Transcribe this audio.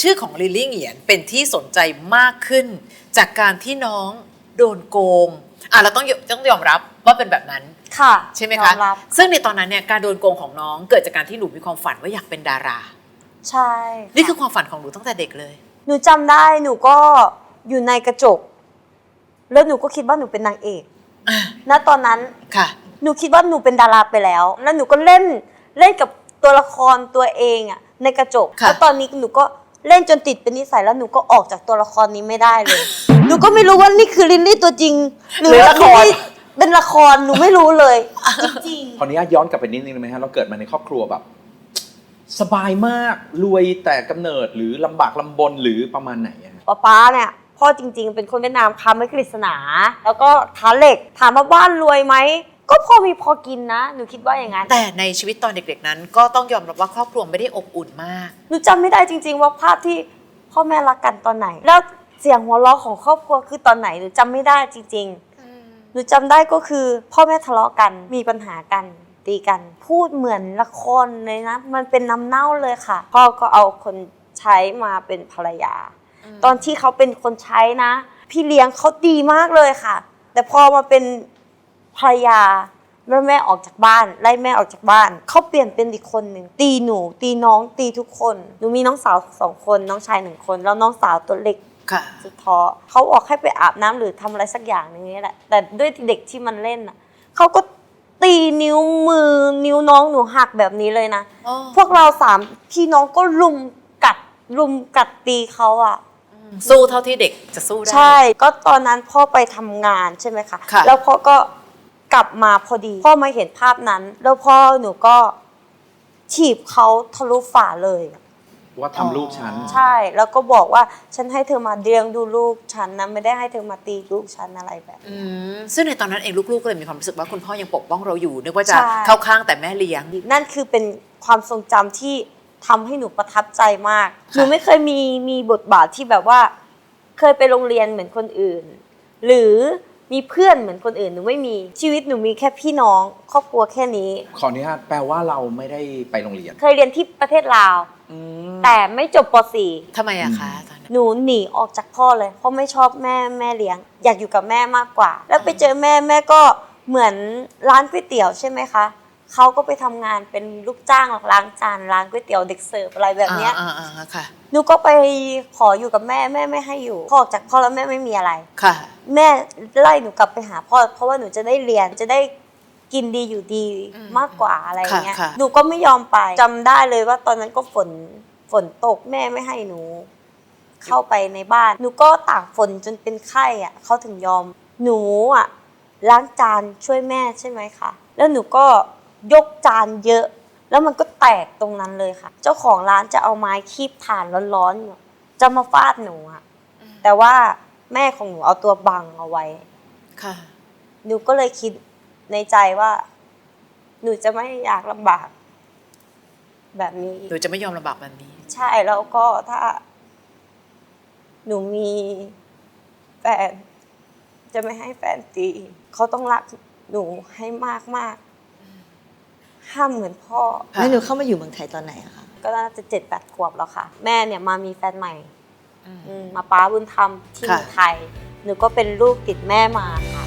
ชื่อของลิลลี่เหงียนเป็นที่สนใจมากขึ้น จากการที่น้องโดนโกงอะเราต้องยต้องยอมรับว่าเป็นแบบนั้นค่ะใช่ไหมยคะอรับซึ่งในตอนนั้นเนี่ยการโดนโกงของน้องเกิดจากการที่หนูมีความฝันว่าอยากเป็นดารา ใช่ นี่คือความฝันของหนูตั้งแต่เด็กเลย หนูจำได้หนูก็อยู่ในกระจก แล้วหนูก็คิดว่าหนูเป็นนางเอกอะณตอนนั้นค่ะ หนูคิดว่าหนูเป็นดาราไปแล้ว แล้วหนูก็เล่นเล่นกับตัวละครตัวเองอะในกระจกค่ะแล้วตอนนี้หนูก็ เล่นจนติดเป็นนิสัยแล้วหนูก็ออกจากตัวละครนี้ไม่ได้เลย หนูก็ไม่รู้ว่านี่คือลิลลี่ตัวจริงหรือว่าลิลลี่เป็นละครหนูไม่รู้เลย จริงขออนุญาตย้อนกลับไปนิดนึงได้ไหมฮะเราเกิดมาในครอบครัวแบบ สบายมากรวยแต่กำเนิดหรือลำบากลำบนหรือประมาณไหนอะฮะ ป๊าป๊าเนี่ยพ่อจริง ๆ เป็นคนเวียดนามค้าไม้กฤษณา แล้วก็ท้าเหล็กถามว่าบ้านรวยไหม ก็พอมีพอกินนะ หนูคิดว่าอย่างนั้น แต่ในชีวิตตอนเด็กๆนั้น ก็ต้องยอมรับว่าครอบครัวไม่ได้อบอุ่นมาก หนูจำไม่ได้จริง ๆ ว่าภาพที่พ่อแม่รักกันตอนไหน แล้วเสียงหัวเราะของครอบครัวคือตอนไหนหนูจำไม่ได้จริง ๆ หนูจำได้ก็คือพ่อแม่ทะเลาะกันมีปัญหากันตีกัน พูดเหมือนละครเลยนะ มันเป็นน้ำเน่าเลยค่ะ พ่อก็เอาคนใช้มาเป็นภรรยา ตอนที่เขาเป็นคนใช้นะ พี่เลี้ยงเขาดีมากเลยค่ะ แต่พอมาเป็น ภรรยาแล้วแม่ออกจากบ้านไล่แม่ออกจากบ้านเขาเปลี่ยนเป็นอีกคนหนึ่งตีหนู ตีน้องตีทุกคนหนูมีน้องสาวสองคนน้องชายหนึ่งคน แล้วน้องสาวตัวเล็กค่ะสุดท้อเขาบอกให้ไปอาบน้ำหรือทำอะไรสักอย่างหนึงนี่แหละแต่ด้วยเด็กที่มันเล่นอะเขาก็ตีนิ้วมือนิ้วน้องหนูหักแบบนี้เลยนะพวกเราสามพี่น้องก็ลุมกัดลุมกัดตีเขาอะสู้เท่าที่เด็กจะสู้ได้ใช่ ก็ตอนนั้นพ่อไปทำงานใช่ไหมคะค่ะแล้วพ่อก็ กลับมาพอดีพ่อมาเห็นภาพนั้น แล้วพ่อหนูก็ถีบเขาทะลุฝาเลยว่าทำลูกฉัน ใช่ แล้วก็บอกว่าฉันให้เธอมาเลี้ยงดูลูกฉันนะไม่ได้ให้เธอมาตีลูกฉันอะไรแบบอืมซึ่งในตอนนั้นเองลูกๆก็เลยมีความรู้สึกว่าคุณพ่อยังปกป้องเราอยู่นึกว่าจะใช่เข้าข้างแต่แม่เลี้ยง นั่นคือเป็นความทรงจำที่ทำให้หนูประทับใจมากค่ะหนูไม่เคยมีมีบทบาทที่แบบว่า เคยไปโรงเรียนเหมือนคนอื่น หรือ มีเพื่อนเหมือนคนอื่นหนูไม่มีชีวิตหนูมีแค่พี่น้องครอบครัวแค่นี้ ขออนุญาตแปลว่าเราไม่ได้ไปโรงเรียนเคยเรียนที่ประเทศลาว อืมแต่ไม่จบป .4 ทำไมอะคะตอนนั้นหนูหนีออกจากพ่อเลย เพราะไม่ชอบแม่แม่เลี้ยง อยากอยู่กับแม่มากกว่า แล้วไปเจอแม่แม่ก็เหมือนร้านก๋วยเตี๋ยวใช่ไหมคะ เขาก็ไปทำงานเป็นลูกจ้างล้างจานล้างก๋วยเตี๋ยวเด็กเสิร์ฟอะไรแบบเนี้ยอ่าอ่าอ่าค่ะหนูก็ไปขออยู่กับแม่แม่ไม่ให้อยู่พอออกจากพ่อแล้วแม่ไม่มีอะไรค่ะ แม่ไล่หนูกลับไปหาพ่อเพราะว่าหนูจะได้เรียนจะได้กินดีอยู่ดีอืมมากกว่าอะไรอย่างเงี้ยค่ะค่ะหนูก็ไม่ยอมไปจำได้เลยว่าตอนนั้นก็ฝนฝนตกแม่ไม่ให้หนู เข้าไปในบ้านหนูก็ตากฝนจนเป็นไข้อะเขาถึงยอมหนูอะล้างจานช่วยแม่ใช่ไหมคะแล้วหนูก็ ยกจานเยอะ แล้วมันก็แตกตรงนั้นเลยค่ะ เจ้าของร้านจะเอาไม้คีบถ่านร้อนๆอยู่จะมาฟาดหนูอะแต่ว่าแม่ของหนูเอาตัวบังเอาไว้ ค่ะ หนูก็เลยคิดในใจว่า หนูจะไม่อยากลำบาก แบบนี้หนูจะไม่ยอมลำบากแบบนี้ ใช่แล้วก็ถ้า หนูมีแฟนจะไม่ให้แฟนตี เขาต้องรักหนูให้มากมากๆ ห้ามเหมือนพ่อค่ะแล้วหนูเข้ามาอยู่เมืองไทยตอนไหนอะคะ ก็น่าจะเจ็ดแปดขวบแล้วค่ะ แม่เนี่ยมามีแฟนใหม่อืมอืมมาป้าบุญธรรมที่ค่ะเมืองไทย หนูก็เป็นลูกติดแม่มาค่ะ